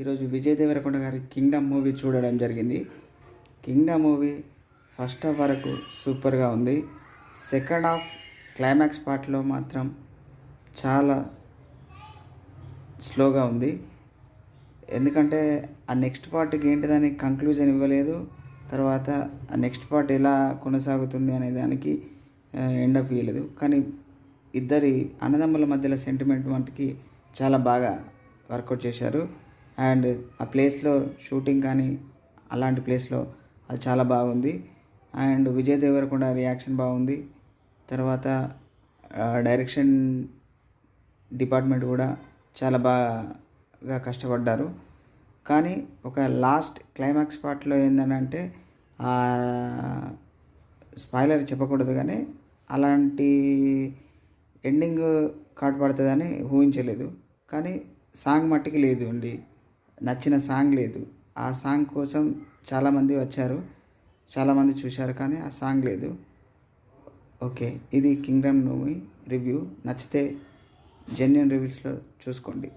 ఈరోజు విజయ్ దేవరకొండ గారి Kingdom movie చూడడం జరిగింది. కింగ్డమ్ మూవీ ఫస్ట్ హాఫ్ వరకు సూపర్గా ఉంది. సెకండ్ హాఫ్ క్లైమాక్స్ పార్ట్లో మాత్రం చాలా స్లోగా ఉంది. ఎందుకంటే ఆ నెక్స్ట్ పార్ట్కి ఏంటిదని కంక్లూజన్ ఇవ్వలేదు. తర్వాత ఆ నెక్స్ట్ పార్ట్ ఎలా కొనసాగుతుంది అనే దానికి ఎండ్ ఆఫ్ ఇవ్వలేదు కానీ ఇద్దరి అన్నదమ్ముల మధ్యలో సెంటిమెంట్ వంటికి చాలా బాగా వర్కౌట్ చేశారు. అండ్ ఆ ప్లేస్లో షూటింగ్ కానీ అలాంటి ప్లేస్లో అది చాలా బాగుంది. అండ్ విజయ్ దేవరకొండ రియాక్షన్ బాగుంది. తర్వాత డైరెక్షన్ డిపార్ట్మెంట్ కూడా చాలా బాగా కష్టపడ్డారు. కానీ ఒక లాస్ట్ క్లైమాక్స్ పార్ట్లో ఏంటంటే స్పాయిలర్ చెప్పకూడదు కానీ అలాంటి ఎండింగ్ కాట్ పడుతుందని ఊహించలేదు. కానీ సాంగ్ మట్టికి లేదు అండి. నచ్చిన సాంగ్ లేదు. ఆ సాంగ్ కోసం చాలామంది వచ్చారు. చాలామంది చూశారు కానీ ఆ సాంగ్ లేదు. ఓకే ఇది కింగ్డమ్ మూవీ రివ్యూ. నచ్చితే జెన్యున్ రివ్యూస్లో చూసుకోండి.